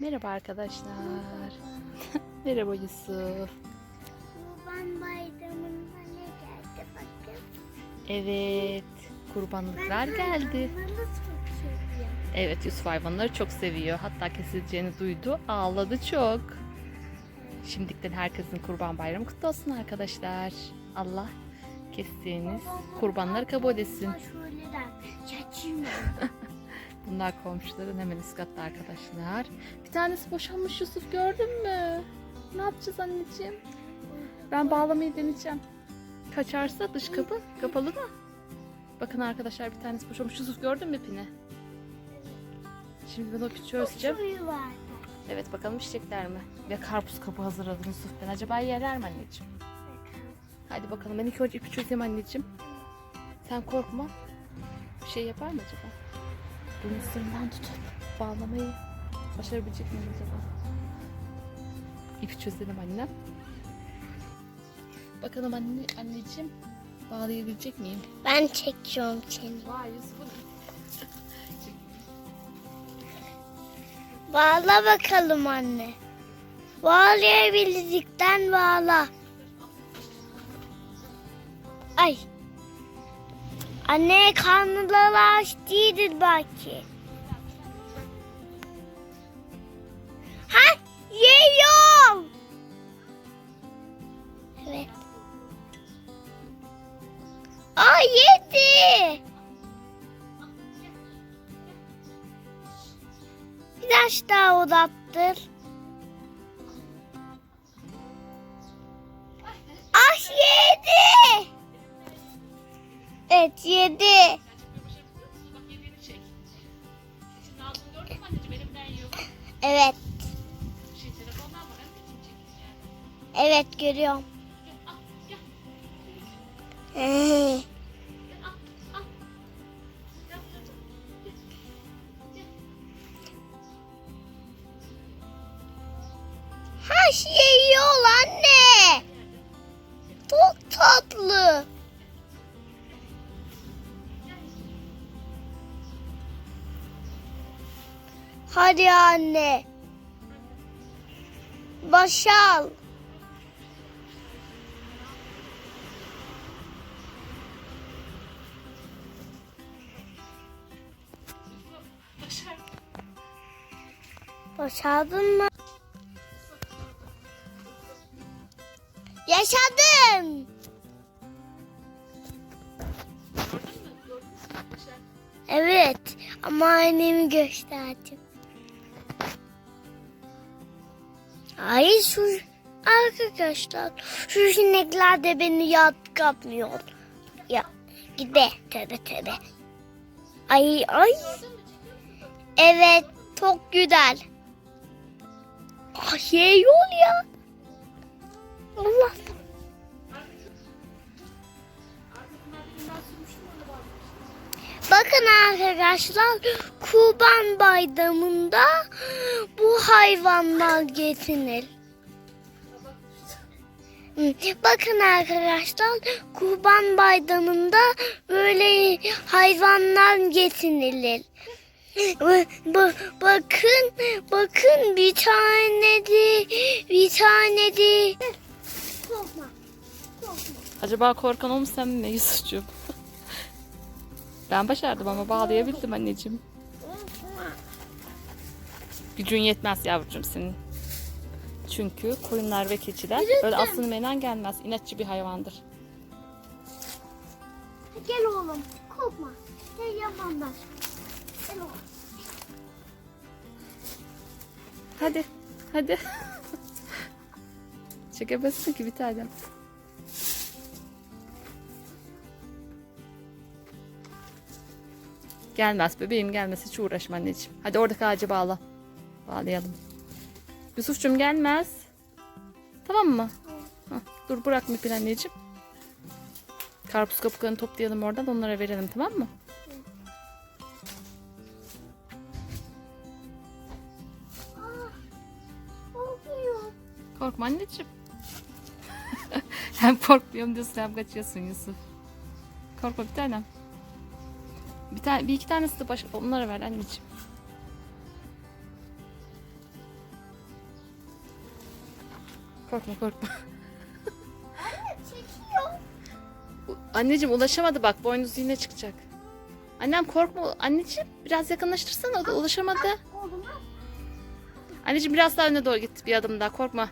Merhaba arkadaşlar. Merhaba Yusuf. Kurban bayramında ne geldi bakın. Evet, kurbanlıklar geldi. çok seviyorum. Evet, Yusuf hayvanları çok seviyor. Hatta kesileceğini duydu, ağladı çok. Şimdiden herkesin kurban bayramı kutlu olsun arkadaşlar. Allah kestiğiniz kurbanları kabul etsin. Şöyle Bunlar komşuların hemen üst katta arkadaşlar. Bir tanesi boşanmış Yusuf gördün mü? Ne yapacağız anneciğim? Ben bağlamayı deneyeceğim. Kaçarsa dış kapı kapalı da. Bakın arkadaşlar bir tanesi boşanmış. Yusuf gördün mü ipini? Şimdi ben o küçüğü vardı. Evet bakalım içecekler mi? Ve karpuz kabı hazırladım Yusuf ben. Acaba yerler mi anneciğim? Hadi bakalım ben ilk önce ipi çözeyim anneciğim. Sen korkma. Bir şey yapar mı acaba? Bunun sırından tutup bağlamayı başarabilecek miyim acaba? İpi çözelim annem. Bakalım anne, anneciğim bağlayabilecek miyim? Ben çekiyorum seni. Vay Yusuf'un Bağla bakalım anne. Bağlayabildikten bağla. Ay. Anne karnıları aç değildir belki. Ha yiyorum. Evet. Aa yedi. Biraz daha uzattır. Evet. Çekeyim yani. Evet görüyorum. Gel. Ha şey yiyor anne. Çok tatlı. Hadi anne. Başal. Başar. Başardın mı? Yaşadım. Evet ama annemi gösterdim. Ay şu arkadaşlar şu sinekler de beni yat kapmıyor. Ya gide tövbe tövbe. Ay ay. Evet çok güzel. Ah şey yol ya. Allah. Arkadaşlar Kurban Bayramı'nda bu hayvanlar getirir. Bakın arkadaşlar Kurban Bayramı'nda böyle hayvanlar getirilir. Ba- ba- bakın bakın bir tane de bir tane de Korkma. Korkma. Acaba korkan o mu sen mi Yusuf'cuğum? Ben başardım ama bağlayabildim anneciğim. Gücün yetmez yavrucuğum senin. Çünkü koyunlar ve keçiler öyle asıl menen gelmez. İnatçı bir hayvandır. Gel oğlum, korkma. Gel yamanlar. Gel oğlum. Hadi, hadi. Çekemezsin ki bir tanem. Gelmez bebeğim gelmez hiç uğraşma anneciğim. Hadi oradaki ağacı bağla. Bağlayalım. Yusuf'cum gelmez. Tamam mı? Hah, dur bırakma ipini anneciğim. Karpuz kabuklarını toplayalım oradan onlara verelim tamam mı? Korkma anneciğim. hem korkmuyorum diyorsun hem kaçıyorsun Yusuf. Korkma bir tanem. Bir tane bir iki tanesi de baş onlara ver anneciğim. Korkma korkma. Anne çekiyor. Anneciğim ulaşamadı bak boynuzu yine çıkacak. Annem korkma anneciğim biraz yakınlaştırsana o da ulaşamadı. Anneciğim biraz daha öne doğru git bir adım daha korkma.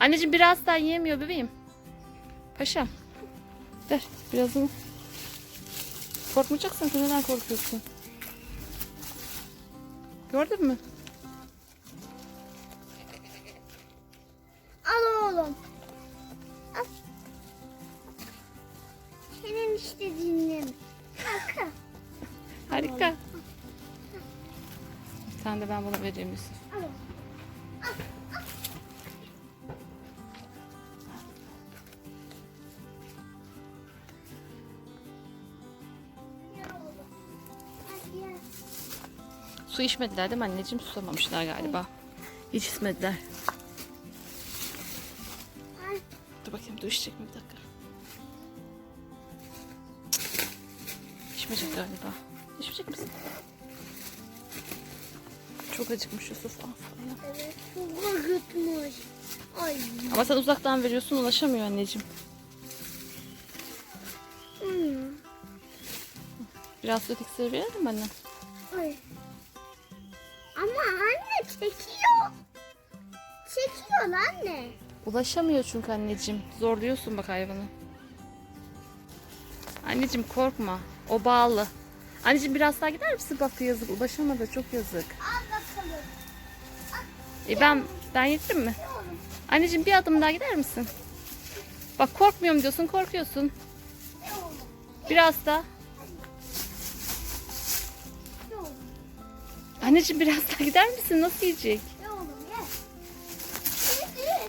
Anneciğim biraz daha yiyemiyor bebeğim. Paşam. Ver birazını. Korkmayacaksın ki neden korkuyorsun? Gördün mü? Al oğlum. Al. Senin istediğin. Harika. Bir tane de ben buna vereyim Yusuf. Su içmediler değil mi anneciğim? Susamamışlar galiba. Hiç içmediler. Dur bakayım dur içecek mi bir dakika. İçmeyecek galiba. İçmeyecek misin? Çok acıkmış Yusuf. Aferin. Evet, çok acıtmış. Ay. Ama sen uzaktan veriyorsun ulaşamıyor anneciğim. Hmm. Biraz süt iksiri verelim mi anne? Ay. Ama anne çekiyor. Çekiyor anne. Ulaşamıyor çünkü anneciğim. Zorluyorsun bak hayvanı. Anneciğim korkma. O bağlı. Anneciğim biraz daha gider misin? Bak yazık ulaşamadı çok yazık. Al bakalım. E ben ben yettim mi? Anneciğim bir adım daha gider misin? Bak korkmuyorum diyorsun korkuyorsun. Biraz daha. Anneciğim biraz daha gider misin? Nasıl yiyecek? Ne oğlum? Ye.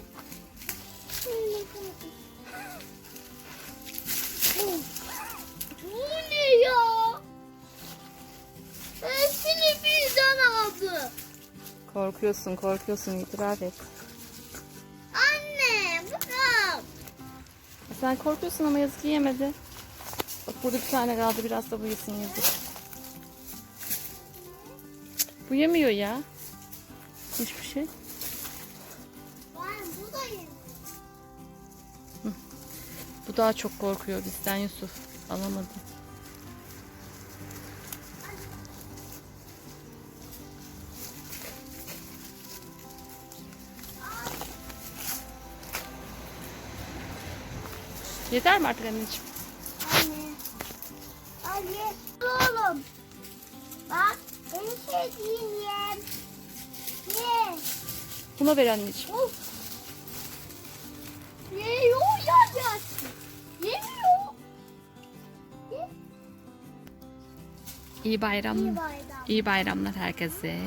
Bu ne ya? Hepsini birden aldı. Korkuyorsun korkuyorsun itiraf et. Anne bakın. Sen korkuyorsun ama yazık yiyemedi. Bak burada bir tane kaldı biraz da bu yesin yazık. Bu yemiyor ya. Hiçbir şey. Ben bu da yedim. Bu daha çok korkuyor bizden Yusuf. Alamadı. Yeter mi artık anneciğim? Anne. Anne. Oğlum. Bak en sevdiğim yem. Ye. Buna ver anneciğim. Of. Yiyor ya gelsin. Yemiyor. Ye. İyi bayram. İyi bayram. İyi bayramlar herkese.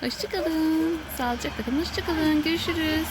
Hoşçakalın. Sağlıcakla kalın. Hoşçakalın. Görüşürüz.